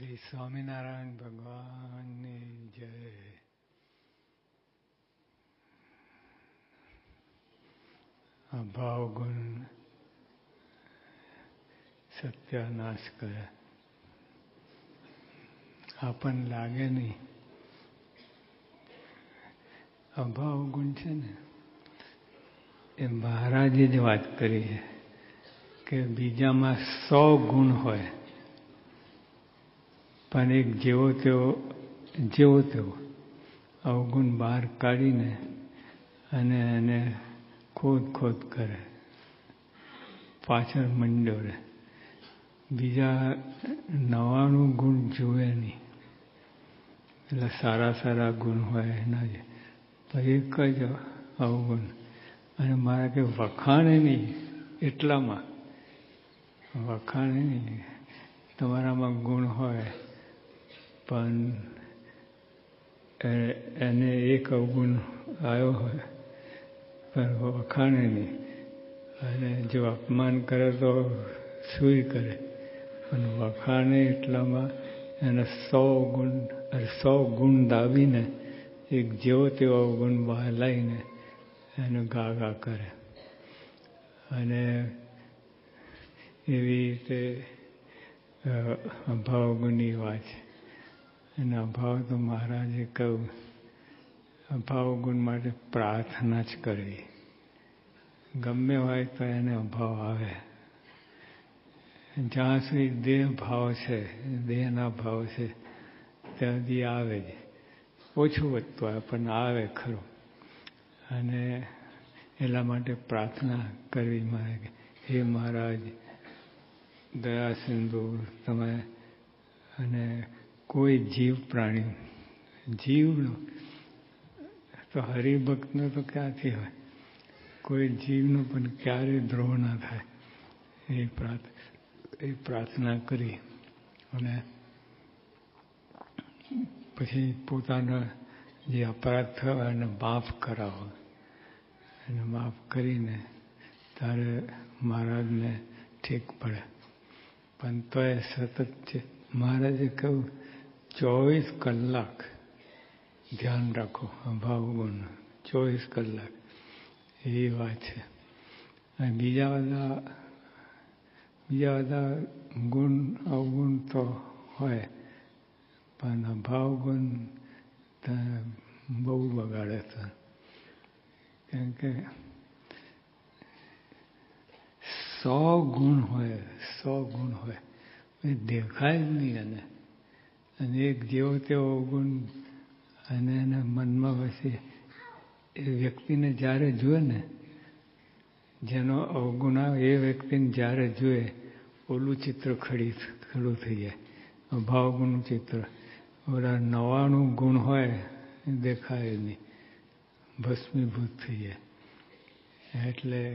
શ્રી સ્વામિનારાયણ ભગવાનની જય અભાવ ગુણ સત્યાનાશ કરે આપણને લાગે નહીં અભાવ ગુણ છે ને એ મહારાજે જ વાત કરી છે કે બીજામાં સો ગુણ હોય પણ એક જેવો તેવો જેવો તેવો અવગુણ બહાર કાઢીને અને એને ખોદ ખોદ કરે. પાછળ રહે. બીજા નવાણું ગુણ જુએ નહીં. એટલે સારા સારા ગુણ હોય એના જ. તો એક જ અવગુણ. અને મારા કે વખાણે નહીં, એટલામાં. વખાણે નહીં. તમારામાં ગુણ હોય. પણ એને એક અવગુણ આવ્યો હોય, પણ વખાણે નહીં. અને જો અપમાન કરે તો સુઈ કરે. પણ વખાણે એટલામાં એને સો ગુણ સો ગુણ દાબીને, એક જેવો તેવો અવગુણ બહાર એનું ગા ગા કરે. અને એવી રીતે અભાવગુણની વાત છે. અને અભાવ તો મહારાજે કહ્યું, અભાવ ગુણ માટે પ્રાર્થના જ કરવી ગમે હોય તો એને અભાવ આવે. જ્યાં સુધી દેહ ભાવ છે, દેહના ભાવ છે, ત્યાં સુધી આવે જ. ઓછું વધતું આવે પણ આવે ખરું. અને એટલા માટે પ્રાર્થના કરવી મારે હે મહારાજ, દયા સિંધુ, તમે અને કોઈ જીવ પ્રાણી, જીવનો, તો હરિભક્તનો તો ક્યાંથી હોય? કોઈ જીવનો પણ ક્યારેય દ્રોહ ના થાય, એ પ્રાર્થ, એ પ્રાર્થના કરી અને પછી પોતાના જે અપરાધ થયો એને માફ કરાવો. એને માફ કરીને તારે મહારાજને ઠીક પડે. પણ તો એ સતત છે મહારાજે કહ્યું ચોવીસ કલાક ધ્યાન રાખો, અભાવ ગુણ. ચોવીસ કલાક. એ વાત છે. અને બીજા બધા બીજા બધા ગુણ, અવગુણ તો હોય, પણ અભાવ ગુણ બહુ બગાડે છે. કેમ કે સો ગુણ હોય, સો ગુણ હોય. એ દેખાય જ નહીં એને. અને એક જેવો તેવો ગુણ અને એના મનમાં પછી એ વ્યક્તિને જ્યારે જુએ ને, જેનો અવગુણ આવે એ વ્યક્તિને જ્યારે જુએ, ઓલું ચિત્ર ખડી ખડું થઈ જાય. અભાવગુણનું ચિત્ર. ઓલા નવાણું ગુણ હોય દેખાય નહીં. ભસ્મીભૂત થઈ જાય. એટલે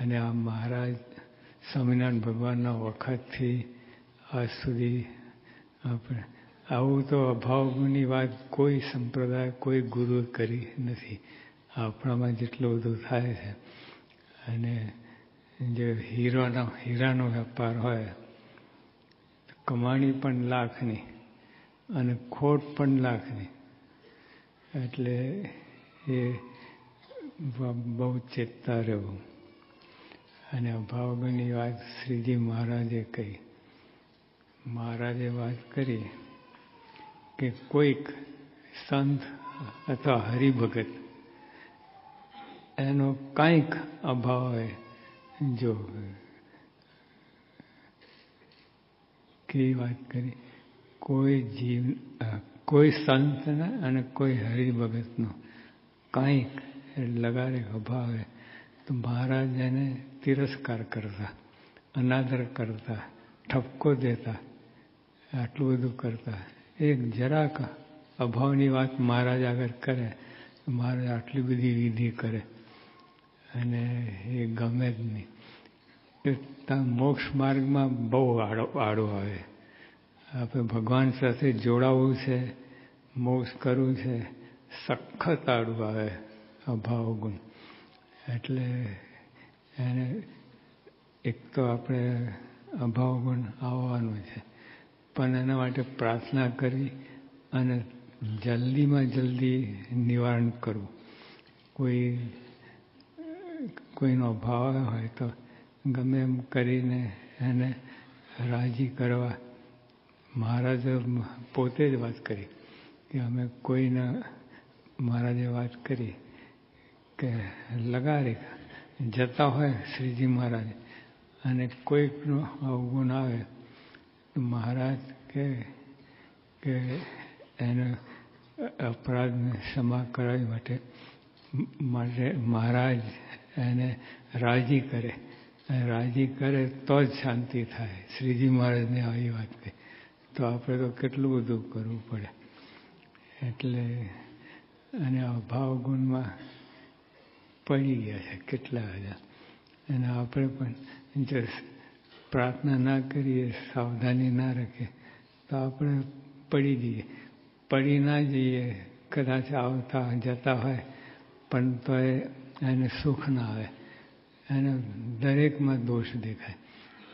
અને આ મહારાજ સ્વામિનારાયણ ભગવાનના વખતથી આજ સુધી આપણે આવું તો અભાવની વાત કોઈ સંપ્રદાય, કોઈ ગુરુ કરી નથી. આપણામાં જેટલું બધું થાય છે. અને જે હીરાનો હીરાનો વેપાર હોય કમાણી પણ લાખની અને ખોટ પણ લાખની. એટલે એ બહુ ચેતતા રહેવું. અને અભાવની વાત શ્રીજી મહારાજે કહી. મહારાજે વાત કરી કે કોઈક સંત અથવા હરિભગત, એનો કાંઈક અભાવ હોય જો કેવી વાત કરી, કોઈ જીવ કોઈ સંતને અને કોઈ હરિભગતનો કાંઈક લગાડે, અભાવે, તો મહારાજ એને તિરસ્કાર કરતા, અનાદર કરતા, ઠપકો દેતા આટલું બધું કરતા. એક જરાક અભાવની વાત મહારાજ આગળ કરે મહારાજ આટલી બધી વિધિ કરે. અને એ ગમે જ નહીં. ત્યાં મોક્ષ માર્ગમાં બહુ આડો આડો આવે. આપણે ભગવાન સાથે જોડાવવું છે, મોક્ષ કરવું છે, સખત આડું આવે અભાવ ગુણ. એટલે એને એક તો આપણે અભાવ ગુણ આવવાનું છે. પણ એના માટે પ્રાર્થના કરી અને જલ્દીમાં જલ્દી નિવારણ કરવું. કોઈ, કોઈનો અભાવ હોય તો ગમે એમ કરીને એને રાજી કરવા મહારાજે પોતે જ વાત કરી કે અમે કોઈના મહારાજે વાત કરી કે લગાડી જતા હોય શ્રીજી મહારાજ અને કોઈકનો અવગુણ આવે મહારાજ કે કે એને અપરાધને ક્ષમા કરાવી માટે માટે મહારાજ એને રાજી કરે. રાજી કરે તો જ શાંતિ થાય. શ્રીજી મહારાજને આવી વાત કહી. તો આપણે તો કેટલું બધું કરવું પડે. એટલે અને અભાવ ગુણમાં પડી ગયા છે કેટલા બધા અને આપણે પણ જો પ્રાર્થના ના કરીએ, સાવધાની ના રાખીએ તો આપણે પડી જઈએ. પડી ના જઈએ, કદાચ આવતા જતા હોય, પણ તો એને સુખ ના આવે. એને દરેકમાં દોષ દેખાય.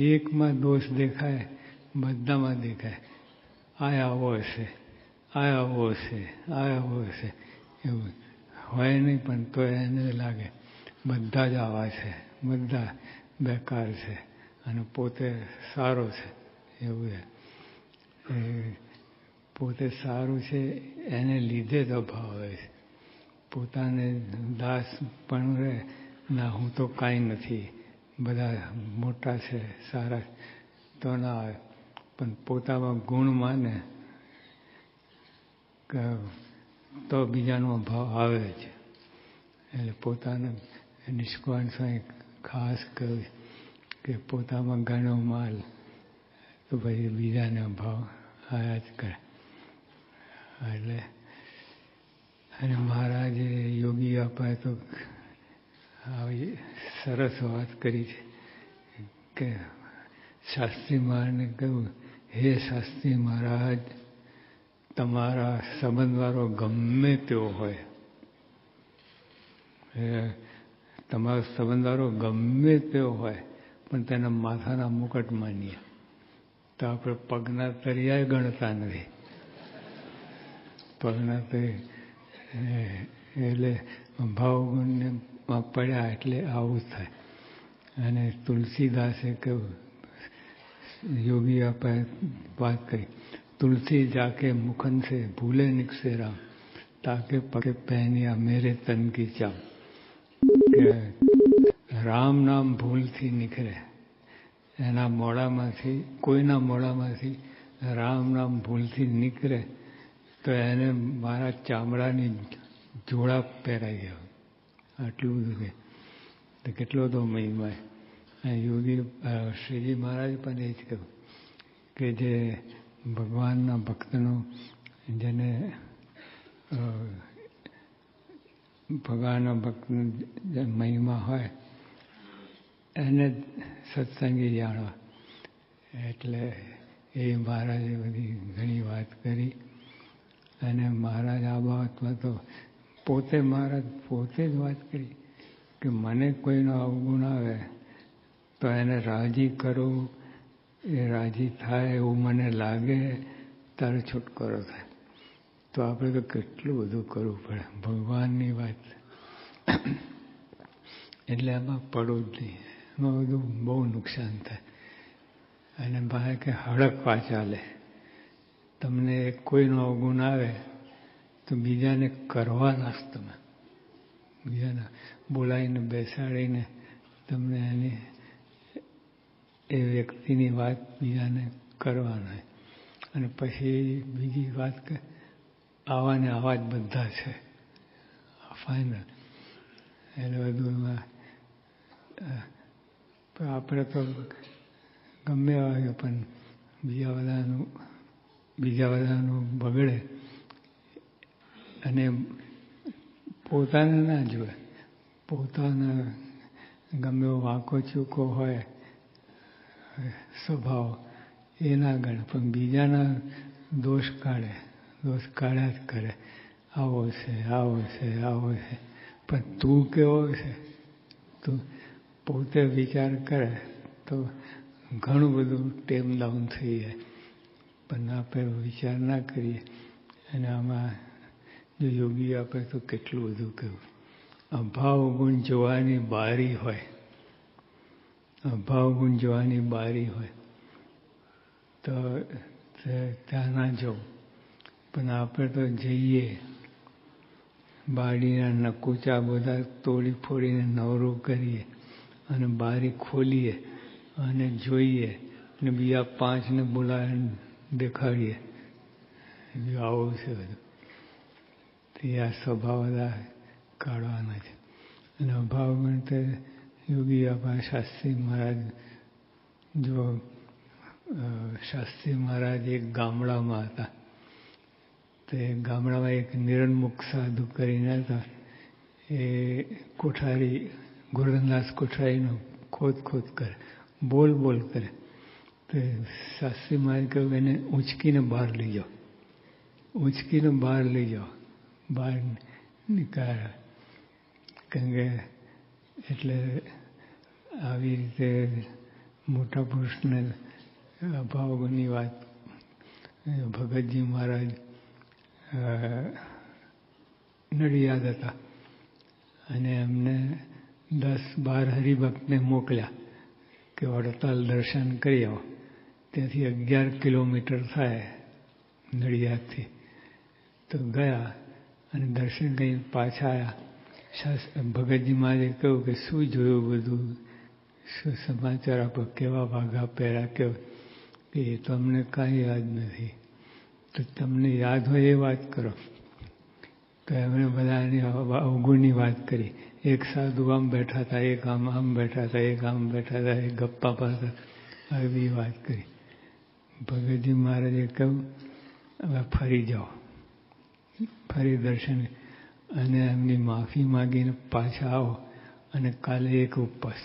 એકમાં દોષ દેખાય, બધામાં દેખાય. આ આવો હશે આ આવો હશે આ આવો હશે. એવું હોય નહીં, પણ તો એને લાગે, બધા જ આવા છે, બધા બેકાર છે. અને પોતે સારો છે, એવું છે. પોતે સારું છે, એને લીધે જ અભાવ આવે છે. પોતાને દાસ પણ રહે, ના, હું તો કાંઈ નથી. બધા મોટા છે, સારા તો ના આવે પણ પોતામાં ગુણ માને તો બીજાનો ભાવ આવે જ. એટલે પોતાને સ્વાય ખાસ કહ્યું કે પોતામાં ઘણો માલ તો પછી બીજાના ભાવ આયા જ કરે. એટલે અને મહારાજે યોગી અપાય તો આવી સરસ વાત કરી છે કે શાસ્ત્રી મહારાજને કહ્યું, હે શાસ્ત્રી મહારાજ, તમારા સંબંધવાળો ગમે તેવો હોય. તમારો સંબંધવાળો ગમે તેવો હોય. પણ તેના માથાના મુકટ માનીએ. તો આપણે પગના તરિયા ગણતા નથી. પગના તરી એટલે ભાવગુણને પડ્યા એટલે આવું થાય. અને તુલસીદાસે કહ્યું યોગી આપે વાત કરી, તુલસી જાકે મુખન સે ભૂલે નિકસે રામ, તાકે પગે પહેન્યા મેરે તન ચા રામ નામ ભૂલથી નીકળે. એના મોડામાંથી કોઈના મોડામાંથી રામ નામ ભૂલથી નીકળે તો એને મારા ચામડાની જોડા પહેરાઈ ગયા. આટલું બધું કે. તો કેટલો તો મહિમા યોગી શ્રીજી મહારાજ પણ એ જ કહ્યું કે જે ભગવાનના ભક્તનો, જેને ભગવાનના ભક્તનો મહિમા હોય એને સત્સંગી જાણવા. એટલે એ મહારાજે બધી ઘણી વાત કરી. અને મહારાજ આ બાબતમાં તો પોતે મહારાજ પોતે જ વાત કરી કે મને કોઈનો અવગુણ આવે તો એને રાજી કરું. એ રાજી થાય એવું મને લાગે, તારે છુટકારો થાય. તો આપણે તો કેટલું બધું કરવું પડે. ભગવાનની વાત. એટલે આમાં પડવું જ નહીં. એમાં બધું બહુ નુકસાન થાય. અને ભાઈ કે હડકવા ચાલે તમને કોઈનો અવગુણ આવે તો બીજાને કરવાના જ તમે. બીજાને બોલાવીને બેસાડીને તમને એની એ વ્યક્તિની વાત બીજાને કરવાના. અને પછી બીજી વાત કે આવા ને આવા જ બધા છે. ફાઇનલ એટલે બધું એમાં આપણે તો ગમે આવે પણ બીજા બધાનું બીજા બધાનું બગડે. અને પોતાને ના જોવે પોતાના ગમે વાંકો ચૂકો હોય, સ્વભાવ, એ ના ગણે. પણ બીજાના દોષ કાઢે, દોષ કાઢ્યા જ કરે. આવો છે આવો છે આવો છે. પણ તું કેવો છે? તું પોતે વિચાર કરે, તો ઘણું બધું ટેમ ડાઉન થઈ જાય. પણ આપણે વિચાર ના કરીએ. અને આમાં જો યોગી આપે તો કેટલું બધું કહ્યું અભાવ ગુણ જોવાની બારી હોય. અભાવ ગુણ જોવાની બારી હોય. તો ત્યાં ના જવું. પણ આપણે તો જઈએ. બારીના નકુચા બધા તોડી ફોડીને નવરો કરીએ. અને બારી ખોલીએ અને જોઈએ અને બીજા પાંચને બોલાવીને દેખાડીએ. આવું છે બધું. તે આ સ્વભાવ બધા કાઢવાના છે. અને અભાવ ગણતે યોગી આપણા શાસ્ત્રી મહારાજ જો શાસ્ત્રી મહારાજ એક ગામડામાં હતા. તે ગામડામાં એક નિરણમુખ સાધુ કરીને હતા. એ કોઠારી ગોરધનદાસ કોઠારીનું ખોદ ખોદ કરે, બોલ બોલ કરે. તો શાસ્ત્રી મારે કહ્યું એને ઉંચકીને બહાર લઈ જાઓ. ઉંચકીને બહાર લઈ જાઓ. બહાર નીકાળ કારણ કે એટલે આવી રીતે મોટા પુરુષને અભાવની વાત, ભગતજી મહારાજ નડિયાદ હતા. અને એમને દસ બાર હરિભક્તને મોકલ્યા કે વડતાલ દર્શન કરી આવો. ત્યાંથી અગિયાર કિલોમીટર થાય નડિયાદથી. તો ગયા અને દર્શન કરી પાછા આવ્યા ભગતજી મહારાજે કહ્યું કે શું જોયું બધું? શું સમાચાર આપો? કેવા ભાગા પહેરા કેવા? કે એ તો અમને કાંઈ યાદ નથી. તો તમને યાદ હોય એ વાત કરો. તો એમણે બધાની અવગુણની વાત કરી. એક સાધુ આમ બેઠા હતા, એક આમ આમ બેઠા હતા, એક આમ બેઠા હતા, એક ગપ્પા પાસા આવી વાત કરી. ભગતજી મહારાજે કહ્યું હવે ફરી જાઓ. ફરી દર્શન. અને એમની માફી માગીને પાછા આવો અને કાલે એક ઉપવાસ.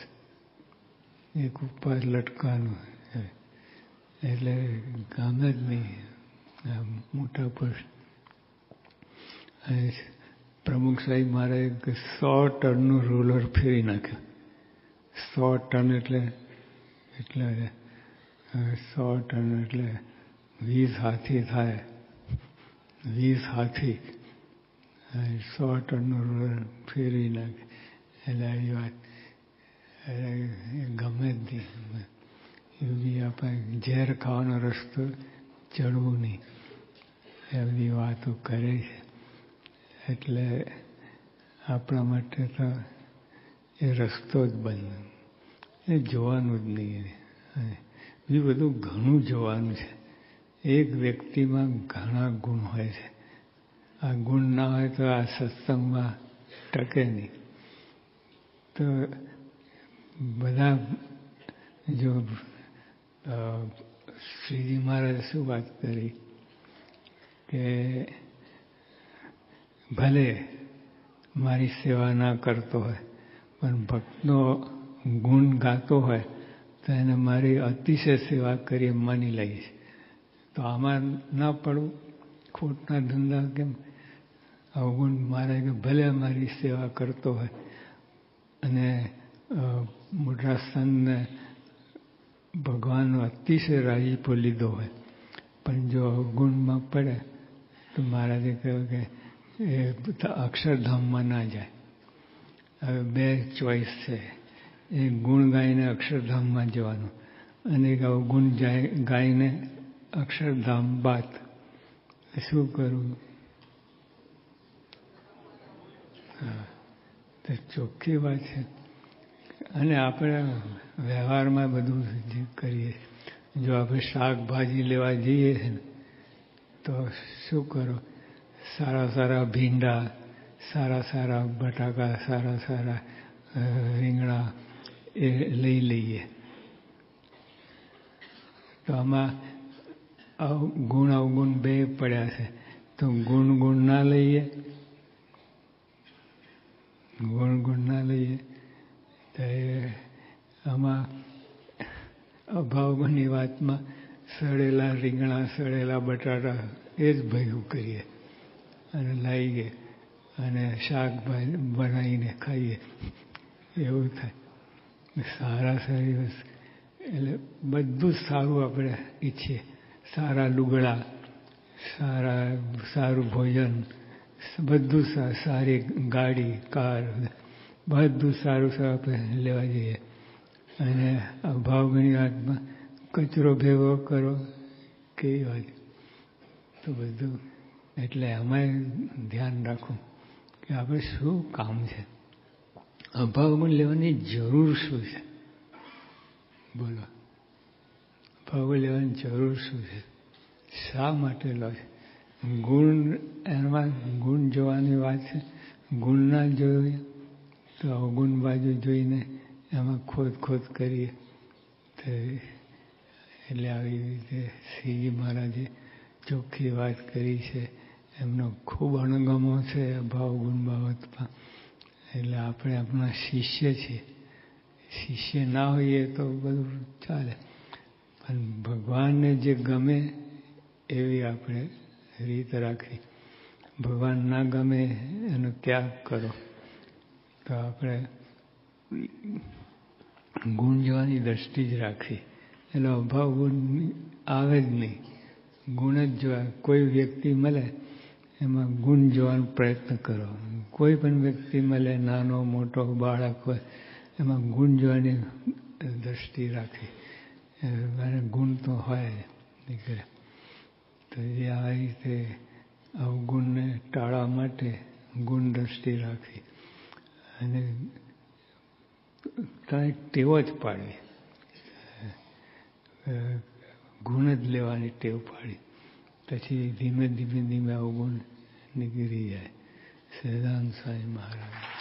એક ઉપવાસ લટકાનું એટલે ગામે જ નહીં, મોટા પુરુષ પ્રમુખ સાહેબ મારે સો ટનનું રોલર ફેરી નાખ્યું. સો ટન એટલે એટલે સો ટન એટલે વીસ હાથી થાય. વીસ હાથી. સો ટનનું રોલર ફેરવી નાખે. એટલે એ વાત. ગમે જ નહીં યોગી આપણે ઝેર ખાવાનો રસ્તો ચડવું નહીં. એ બધી વાતો કરે છે. એટલે આપણા માટે તો એ રસ્તો જ બંધ. એ જોવાનું જ નહીં બીજું બધું ઘણું જોવાનું છે. એક વ્યક્તિમાં ઘણા ગુણ હોય છે. આ ગુણ ના હોય તો આ સત્સંગમાં ટકે નહીં. તો બધા જો શ્રીજી મહારાજે શું વાત કરી કે ભલે મારી સેવા ના કરતો હોય, પણ ભક્તનો ગુણ ગાતો હોય, તો એને મારી અતિશય સેવા કરી માની લઈશ તો આમાં ના પડવું, ખોટના ધંધા કેમ? અવગુણ મારે કે ભલે મારી સેવા કરતો હોય, અને મોટા ભગવાનનો અતિશય રાજીપો લીધો હોય, પણ જો અવગુણમાં પડે, તો મહારાજે કહ્યું કે એ અક્ષરધામમાં ના જાય. હવે બે ચોઈસ છે. એક ગુણ ગાઈને અક્ષરધામમાં જવાનું અને અવગુણ જાય ગાઈને અક્ષરધામ બાદ. શું કરવું તો ચોખ્ખી વાત છે. અને આપણે વ્યવહારમાં બધું જે કરીએ, જો આપણે શાકભાજી લેવા જઈએ છે ને, તો શું કરો? સારા સારા ભીંડા સારા સારા બટાકા સારા સારા રીંગણા એ લઈ લઈએ તો આમાં ગુણ અવગુણ બે પડ્યા છે તો ગુણ ગુણ ના લઈએ ગુણ ગુણ ના લઈએ તો આમાં અભાવની વાતમાં સડેલા રીંગણા સડેલા બટાટા એ જ ભેગું કરીએ અને લાવીએ અને શાકભાજી બનાવીને ખાઈએ. એવું થાય. સારા શરીર એટલે બધું જ સારું આપણે ઈચ્છીએ. સારા લુગડા, સારા, સારું ભોજન, બધું સારી ગાડી, કાર, બધું સારું સારું આપણે લેવા જઈએ. અને આ ઘણી વાતમાં કચરો ભેગો કરો, કેવી વાત. તો બધું એટલે અમે ધ્યાન રાખવું કે આપણે શું કામ છે? અભાવમાં લેવાની જરૂર શું છે? બોલો. અભાવ લેવાની જરૂર શું છે? શા માટે લો છે? ગુણ, એમાં ગુણ જોવાની વાત છે? ગુણ ના જોઈએ તો અવગુણ બાજુ જોઈને એમાં ખોદ ખોદ કરીએ. તો એટલે આવી રીતે શ્રીજી મહારાજે ચોખ્ખી વાત કરી છે. એમનો ખૂબ અણગમો છે, અભાવ ગુણ બાબતમાં એટલે આપણે આપણા શિષ્ય છીએ. શિષ્ય ના હોઈએ તો બધું ચાલે. પણ ભગવાનને જે ગમે એવી આપણે રીત રાખવી. ભગવાન ના ગમે એનો ત્યાગ કરો. તો આપણે ગુણ જોવાની દ્રષ્ટિ જ રાખવી. એટલે અભાવ ગુણ આવે જ નહીં. ગુણ જ જોવા. કોઈ વ્યક્તિ મળે એમાં ગુણ જોવાનો પ્રયત્ન કરો. કોઈ પણ વ્યક્તિ મળે, નાનો, મોટો, બાળક હોય, એમાં ગુણ જોવાની દ્રષ્ટિ રાખી. અને ગુણ તો હોય નીકળે તો એ આવી રીતે અવગુણને ટાળવા માટે ગુણ દ્રષ્ટિ રાખી. અને કાંઈક ટેવો જ પાડવી. ગુણ જ લેવાની ટેવ પાડી પછી ધીમે ધીમે ધીમે અવગુણ નીકળી જાય. સદાન સ્વામી મહારાજ.